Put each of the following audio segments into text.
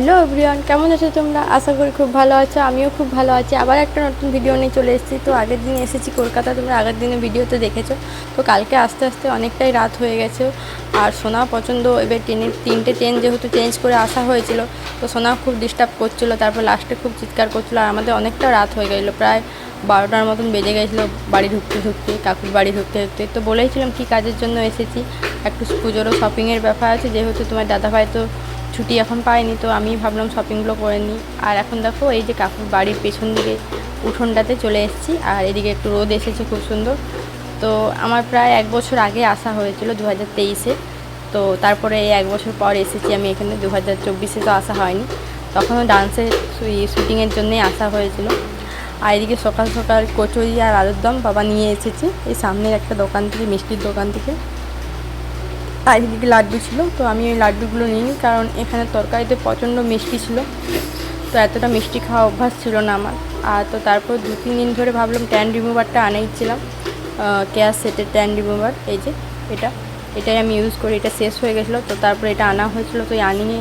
Hello everyone, কেমন আছো তোমরা? আশা করি খুব ভালো আছো, আমিও খুব ভালো আছি। আবার একটা নতুন ভিডিও নিয়ে চলে এসেছি। তো আগের দিন এসেছি কলকাতা, তোমরা আগের দিনে ভিডিওতে দেখেছ। তো কালকে আস্তে আস্তে অনেকটাই রাত হয়ে গেছে। আর সোনা পছন্দ, এবার ট্রেনে তিনটে ট্রেন যেহেতু চেঞ্জ করে আসা হয়েছিল, তো সোনা খুব ডিস্টার্ব করছিল, তারপর লাস্টে খুব চিৎকার করছিল, আর আমাদের অনেকটা রাত হয়ে গেছিল, প্রায় বারোটার মতন বেজে গেছিল বাড়ি ঢুকতে ঢুকতে, কাকুর বাড়ি ঢুকতে ঢুকতে। তো বলেইছিলাম কী কাজের জন্য এসেছি, একটু পুজোরও শপিংয়ের ব্যাপার আছে, যেহেতু তোমার দাদাভাই তো ছুটি এখন পাইনি, তো আমি ভাবলাম শপিংগুলো করে নিই। আর এখন দেখো, এই যে কাকুর বাড়ির পেছন দিকে উঠোনটাতে চলে এসেছি, আর এদিকে একটু রোদ এসেছে খুব সুন্দর। তো আমার প্রায় এক বছর আগে আসা হয়েছিল দু হাজার তেইশে, তো তারপরে এই এক বছর পর এসেছি আমি এখানে দু হাজার চব্বিশে তো আসা হয়নি। তখনও ডান্সের শ্যুটিংয়ের জন্যেই আসা হয়েছিল। আর এদিকে সকাল সকাল কচুরি আর আলুর দম বাবা নিয়ে এসেছে, এই সামনের একটা দোকান থেকে, মিষ্টির দোকান থেকে। আর এদিকে লাড্ডু ছিল, তো আমি ওই লাড্ডুগুলো নিইনি কারণ এখানে তরকারিতে প্রচণ্ড মিষ্টি ছিল। তো এতটা মিষ্টি খাওয়া অভ্যাস ছিল না আমার। আর তো তারপর দু, তিন দিন ধরে ভাবলাম ট্যান রিমুভারটা আনাইছিলাম কেয়ার সেটের ট্যান রিমুভার এই যে এটা। এটাই আমি ইউজ করি, এটা শেষ হয়ে গেছিল, তো তারপরে এটা আনা হয়েছিল, তো আনিয়ে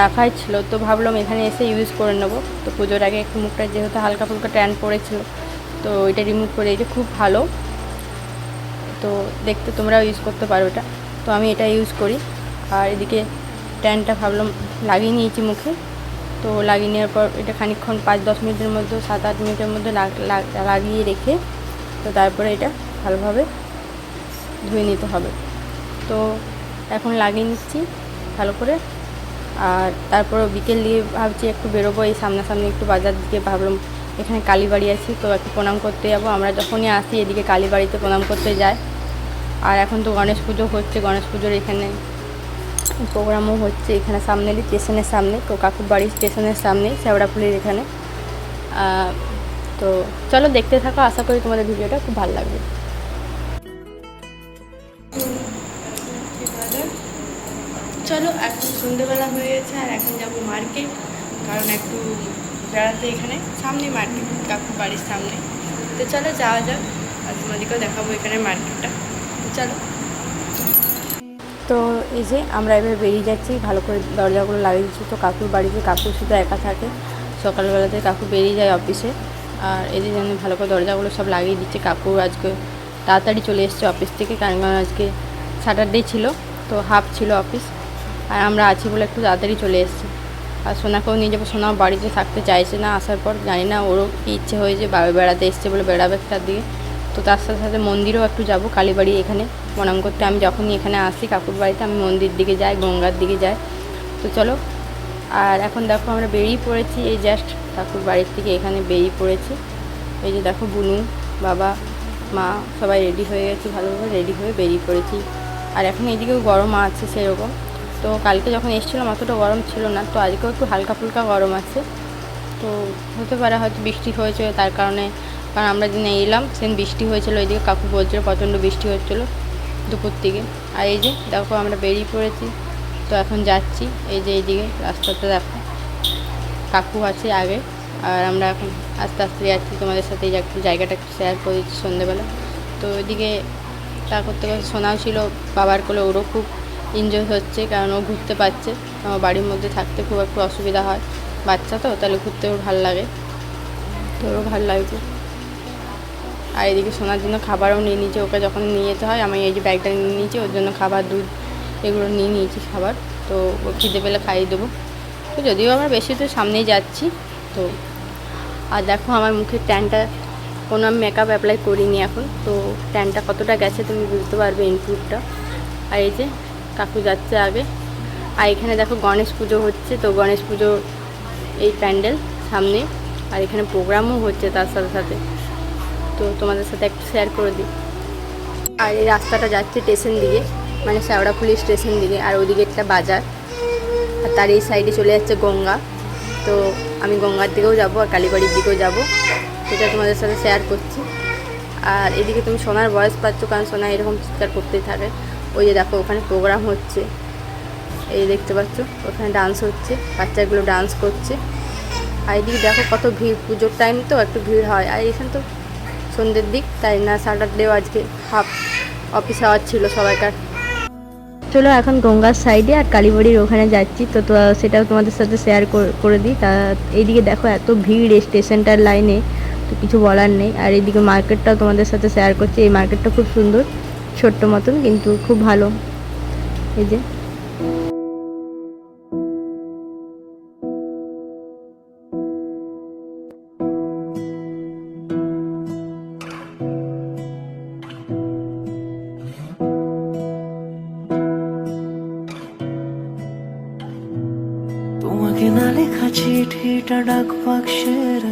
রাখাই ছিল। তো ভাবলাম এখানে এসে ইউজ করে নেব। তো পুজোর আগে একটু মুখটা যেহেতু হালকা ফুলকা ট্যান পড়েছিল, তো এটা রিমুভ করে এই যে খুব ভালো। তো দেখতে তোমরাও ইউজ করতে পারো এটা। তো আমি এটা ইউজ করি। আর এদিকে ট্যানটা ভাবলাম লাগিয়ে নিয়েছি মুখে। তো লাগিয়ে নেওয়ার পর এটা খানিকক্ষণ পাঁচ দশ মিনিটের মধ্যে, সাত আট মিনিটের মধ্যে লাগ- লাগ- লাগিয়ে রেখে তো তারপরে এটা ভালোভাবে ধুয়ে নিতে হবে। তো এখন লাগিয়ে নিচ্ছি ভালো করে। আর তারপর বিকেল দিয়ে ভাবছি একটু বেরোবো, এই সামনাসামনি একটু বাজার দিকে ভাবলাম এখানে কালীবাড়ি আছি, তো একটু প্রণাম করতে যাব। আমরা যখনই আসি এদিকে কালীবাড়িতে প্রণাম করতে যাই আর এখন তো গণেশ পুজো হচ্ছে, গণেশ পুজোর এখানে প্রোগ্রামও হচ্ছে এখানে সামনেরই স্টেশনের সামনে। তো কাকুর বাড়ির স্টেশনের সামনেই শ্যাওড়াফুলির এখানে। তো চলো দেখতে থাকো, আশা করি তোমাদের ভিডিওটা খুব ভালো লাগবে। চলো, এখন সন্ধ্যেবেলা হয়ে গেছে, আর এখন যাব মার্কেট। কারণ একটু বেড়াতে এখানে, সামনে মার্কেট, কাকুর বাড়ির সামনে। তো চলো যাওয়া যাক আর তোমাদেরকেও দেখাবো এখানে মার্কেটটা। চলো। তো এই যে আমরা এবার বেরিয়ে যাচ্ছি, ভালো করে দরজাগুলো লাগিয়ে দিচ্ছি। তো কাকুর বাড়িতে কাকু শুধু একা থাকে, সকালবেলাতে কাকু বেরিয়ে যায় অফিসে। আর এদের জন্য ভালো করে দরজাগুলো সব লাগিয়ে দিচ্ছে, কাকু আজকে তাড়াতাড়ি চলে এসছে অফিস থেকে, কারণ আজকে স্যাটারডে ছিল, তো হাফ ছিল অফিস। আর আমরা আছি বলে একটু তাড়াতাড়ি চলে এসেছি। আর সোনাকেও নিয়ে যাব, সোনাও বাড়িতে থাকতে চাইছে না, আসার পর জানি না ওরও কি ইচ্ছে হয়েছে বেড়াতে এসছে বলে বেড়াবে একটার দিকে। তো তার সাথে সাথে মন্দিরেও একটু যাব, কালীবাড়ি এখানে। প্রণাম করতে আমি যখনই এখানে আসি, কাকুর বাড়িতে আমি মন্দির দিকে যাই, গঙ্গার দিকে যাই। তো চলো, আর এখন দেখো আমরা বেরিয়ে পড়েছি, এই জাস্ট কাকুর বাড়ির থেকে এখানে বেরিয়ে পড়েছি। এই যে দেখো বুনু, বাবা, মা, সবাই রেডি হয়ে গেছি, ভালোভাবে রেডি হয়ে বেরিয়ে পড়েছি। আর এখন এইদিকেও গরম আছে সেরকম। তো কালকে যখন এসেছিলাম, অতটা গরম ছিল না, তো আজকেও একটু হালকা ফুলকা গরম আছে। তো হতে পারে হয়তো বৃষ্টি হয়েছে, তার কারণে কারণ আমরা দিনে এলাম, সেদিন বৃষ্টি হয়েছিল ওইদিকে, কাকু বলছিল প্রচণ্ড বৃষ্টি হচ্ছিল দুপুর থেকে। আর এই যে, দেখো আমরা বেরিয়ে পড়েছি, তো এখন যাচ্ছি, এই যে এইদিকে রাস্তাতে দেখো। কাকু আছে আগে, আর আমরা এখন আস্তে আস্তে যাচ্ছি, তোমাদের সাথে এই জায়গাটা শেয়ার করে দিচ্ছি সন্ধ্যেবেলা। তো ওইদিকে তা করতে করতে শোনাও ছিল, বাবার কোলে ওরও খুব এনজয় হচ্ছে, কারণ ও ঘুরতে পারছে। আমার বাড়ির মধ্যে থাকতে খুব একটু অসুবিধা হয়। বাচ্চা তো, তাহলে ঘুরতে ওর ভালো লাগে। তো ওরও ভালো লাগছে আর এদিকে সোনার জন্য খাবারও নিয়ে নিয়েছে। ওকে যখন নিয়ে যেতে হয়, আমি এই যে ব্যাগটা নিয়ে নিয়েছি, ওর জন্য খাবার, দুধ এগুলো নিয়ে নিয়েছি খাবার। তো ও খিদে পেলে খাইয়ে দেবো। তো যদিও আমরা বেশি তো সামনেই যাচ্ছি, তো আর দেখো আমার মুখের ট্যানটা, কোনো আমি মেকআপ অ্যাপ্লাই করিনি এখন। তো ট্যানটা কতটা গেছে তুমি বুঝতে পারবে ইনপুটটা আর এই যে কাকু যাচ্ছে আগে। আর এখানে দেখো গণেশ পুজো হচ্ছে, তো গণেশ পুজো এই প্যান্ডেল সামনে। আর এখানে প্রোগ্রামও হচ্ছে তার সাথে সাথে। তো তোমাদের সাথে একটু শেয়ার করে দিই। আর এই রাস্তাটা যাচ্ছে স্টেশন দিকে মানে শ্যাওড়াফুলি স্টেশন দিকে, আর ওদিকে একটা বাজার। আর তার এই সাইডে চলে যাচ্ছে গঙ্গা। তো আমি গঙ্গার দিকেও যাব আর কালীবাড়ির দিকেও যাব। সেটা তোমাদের সাথে শেয়ার করছি। আর এদিকে তুমি সোনার বয়স পাচ্ছ, কারণ সোনা এরকম চিৎকার করতেই থাকে। ওই যে দেখো, ওখানে প্রোগ্রাম হচ্ছে। এই দেখতে পাচ্ছ, ওখানে ডান্স হচ্ছে। বাচ্চাগুলো ডান্স করছে। আর এদিকে দেখো কত ভিড়, পুজোর টাইম তো একটু ভিড় হয়। আর এখানে তো সন্ধ্যের দিক, তাই না? স্যাটারডেও আজকে হাফ অফিস আওয়ার ছিল সবাইকার। চলো এখন গঙ্গার সাইডে আর কালীবাড়ির ওখানে যাচ্ছি। তো সেটাও তোমাদের সাথে শেয়ার করে দিই। তা, এইদিকে দেখো এত ভিড় স্টেশনটার লাইনে তো কিছু বলার নেই। আর এইদিকে মার্কেটটাও তোমাদের সাথে শেয়ার করছি। এই মার্কেটটা খুব সুন্দর, ছোট্ট মতন, কিন্তু খুব ভালো। এই যে।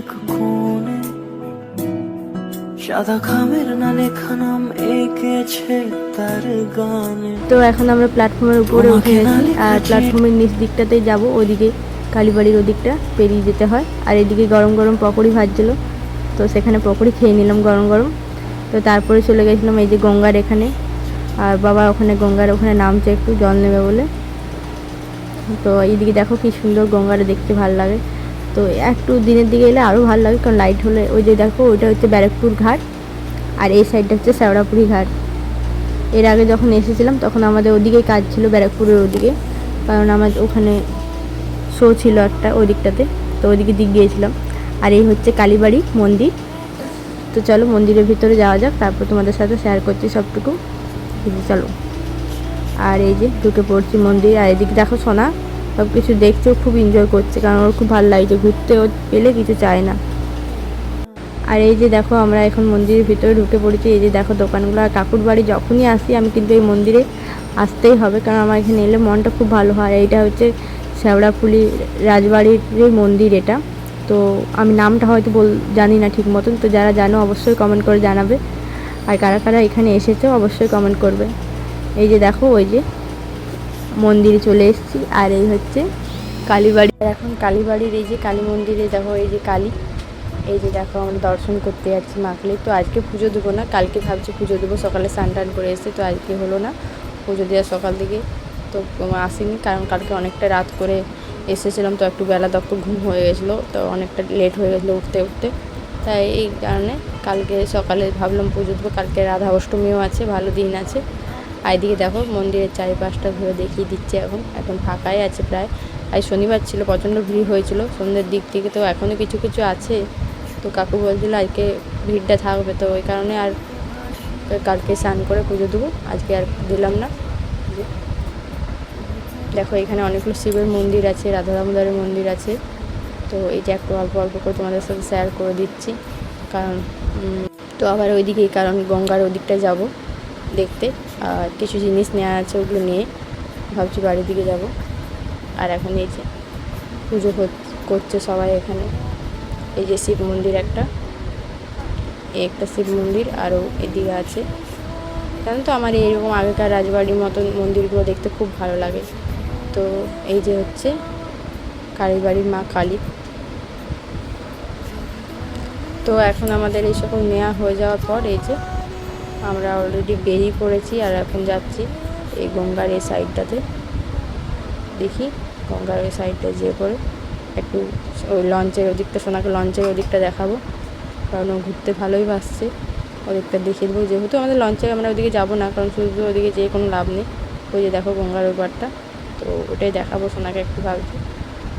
এক কোণে সাদা খামের না লেখা নাম এঁকেছে তার গানে। তো এখন আমরা প্ল্যাটফর্মের উপরে উঠে গেছি আর প্ল্যাটফর্মের নিচ দিকটাতেই যাব ওদিকে কালীবাড়ির ওদিকটা পেরিয়ে যেতে হয়। আর এদিকে গরম গরম পকোড়ি ভাজছিল তো সেখানে পকোড়ি খেয়ে নিলাম গরম গরম। তো তারপরে চলে গেছিলাম এই যে গঙ্গার এখানে। আর বাবা ওখানে গঙ্গার ওখানে নামছে একটু জল নেবে বলে। তো এইদিকে দেখো কি সুন্দর গঙ্গাটা দেখতে ভালো লাগে। তো একটু দিনের দিকে এলে আরও ভালো লাগে, কারণ লাইট হলে ওই যে দেখো, ওইটা হচ্ছে ব্যারাকপুর ঘাট, আর এই সাইডটা হচ্ছে শ্যাওড়াপুরি ঘাট। এর আগে যখন এসেছিলাম, তখন আমাদের ওদিকেই কাজ ছিল, ব্যারাকপুরের ওদিকে। কারণ আমার ওখানে শো ছিল একটা ওই দিকটাতে, তো ওইদিকে দিক গিয়েছিলাম। আর এই হচ্ছে কালীবাড়ি মন্দির। তো চলো মন্দিরের ভিতরে যাওয়া যাক, তারপর তোমাদের সাথে শেয়ার করছি সবটুকু। চলো। আর এই যে ঢুকে পড়ছি মন্দির, আর এদিকে দেখো সোনা। সব কিছু দেখছে খুব এনজয় করছে, কারণ ওর খুব ভালো লাগছে ঘুরতে ও পেলে কিছু চায় না। আর এই যে দেখো, আমরা এখন মন্দিরের ভিতরে ঢুকে পড়েছি, এই যে দেখো দোকানগুলো, আর কাকুর বাড়ি যখনই আসি, আমি কিন্তু এই মন্দিরে আসতেই হবে, কারণ আমার এখানে এলে মনটা খুব ভালো হয়। এইটা হচ্ছে শ্যাওড়াফুলি রাজবাড়ির মন্দির এটা, তো আমি নামটা হয়তো বল, জানি না ঠিক মতন, তো যারা জানো অবশ্যই কমেন্ট করে জানাবে। আর কারা কারা এখানে এসেছে, অবশ্যই কমেন্ট করবে। এই যে দেখো, ওই যে মন্দিরে চলে এসেছি। আর এই হচ্ছে কালীবাড়ি। এখন কালীবাড়ির এই যে কালী মন্দিরে, দেখো এই যে কালী। এই যে দেখো আমরা দর্শন করতে যাচ্ছি মাখলে তো আজকে পুজো দেবো না, কালকে ভাবছি পুজো দেবো। সকালে স্নান টান করে এসে তো আজকে হলো না। পুজো দেওয়ার সকাল থেকে তো আসিনি, কারণ কালকে অনেকটা রাত করে এসেছিলাম, তো একটু বেলা তক ঘুম হয়ে গেছিল, তো অনেকটা লেট হয়ে গেছিল উঠতে উঠতে। তাই এই কারণে কালকে সকালে ভাবলাম পুজো দেবো। কালকে রাধা অষ্টমীও আছে, ভালো দিন আছে। আর এদিকে দেখো মন্দিরের চারিপাশটা ঘুরে দেখিয়ে দিচ্ছে এখন। এখন ফাঁকাই আছে প্রায়। আজ শনিবার ছিল, প্রচণ্ড ভিড় হয়েছিল। সন্ধ্যের দিক থেকে তো এখনও কিছু কিছু আছে। তো কাকু বলছিল আজকে ভিড়টা থাকবে। তো ওই কারণে আর কালকে স্নান করে পুজো দেবো। আজকে আর দিলাম না। দেখো এখানে অনেকগুলো শিবের মন্দির আছে রাধা দামোদরের মন্দির আছে। তো এই যে একটু অল্প অল্প করে তোমাদের সাথে শেয়ার করে দিচ্ছি। কারণ তো আবার ওইদিকে, কারণ গঙ্গার ওদিকটায় যাব। দেখতে। আর কিছু জিনিস নেওয়া আছে ওগুলো নিয়ে। ভাবছি বাড়ির দিকে যাব। আর এখন এই যে পুজো করছে সবাই এখানে। এই যে শিব মন্দির একটা। এই একটা শিব মন্দির, আরও এদিকে আছে। জানো তো আমার এইরকম আগেকার রাজবাড়ির মতন মন্দিরগুলো দেখতে খুব ভালো লাগে। তো এই যে হচ্ছে কালীবাড়ির মা কালী। তো এখন আমাদের এই সকল নেওয়া হয়ে যাওয়ার পর এই যে আমরা অলরেডি বেরিয়ে পড়েছি আর এখন যাচ্ছি এই গঙ্গার এই সাইডটাতে দেখি গঙ্গার ওই সাইডটা যেয়ে পরে একটু ওই লঞ্চের ওদিকটা, সোনাকে লঞ্চের ওদিকটা দেখাবো। কারণ ও ঘুরতে ভালোই বাসছে। ওদিকটা দেখিয়ে দেবো। যেহেতু আমাদের লঞ্চে আমরা ওদিকে যাব না, কারণ শুধু ওদিকে যেয়ে কোনো লাভ নেই। ওই যে দেখো গঙ্গার ওই পাড়টা। তো ওটাই দেখাবো সোনাকে একটু ভাবছি।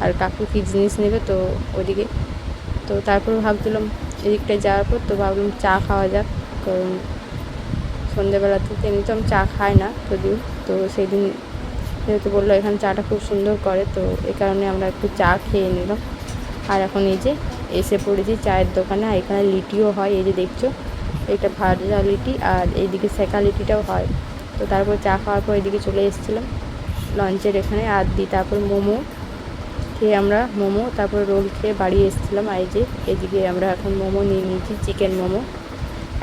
আর কাকু কী জিনিস নেবে তো ওদিকে। তো তারপর ভাবছিলাম এদিকটায় যাওয়ার পর তো ভাবলাম চা খাওয়া যাক। কারণ সন্ধেবেলাতে তো এমনিতে আমি চা খাই না যদিও, তো সেই দিন যেহেতু বলল এখানে চাটা খুব সুন্দর করে, তো এই কারণে আমরা একটু চা খেয়ে নিলাম। আর এখন এই যে এসে পড়েছি চায়ের দোকানে, আর এখানে লিটিও হয়, এই যে দেখছ, এটা ভাজা লিটি আর এইদিকে সেকা লিটিটাও হয়। তো তারপর চা খাওয়ার পর এদিকে চলে এসেছিলাম লঞ্চের এখানে, আর দিই তারপর মোমো খেয়ে আমরা মোমো, তারপর রোল খেয়ে বাড়ি এসেছিলাম। আর এই যে এদিকে আমরা এখন মোমো নিয়ে নিয়েছি, চিকেন মোমো।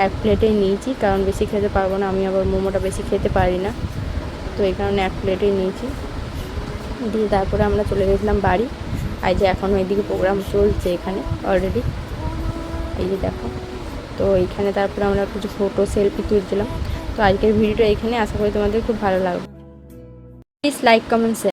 এক প্লেটেই নিয়েছি, কারণ বেশি খেতে পারব না, আমি আবার মোমোটা বেশি খেতে পারি না। তো এই কারণে এক প্লেটেই নিয়েছি। দিয়ে তারপরে আমরা চলে গেছিলাম বাড়ি। আর যে এখনও এদিকে প্রোগ্রাম চলছে এখানে অলরেডি এই যে দেখো। তো এইখানে তারপরে আমরা কিছু ফটো সেলফি তুলছিলাম। তো আজকের ভিডিওটা এখানে। আশা করি তোমাদের খুব ভালো লাগবে। Please like comment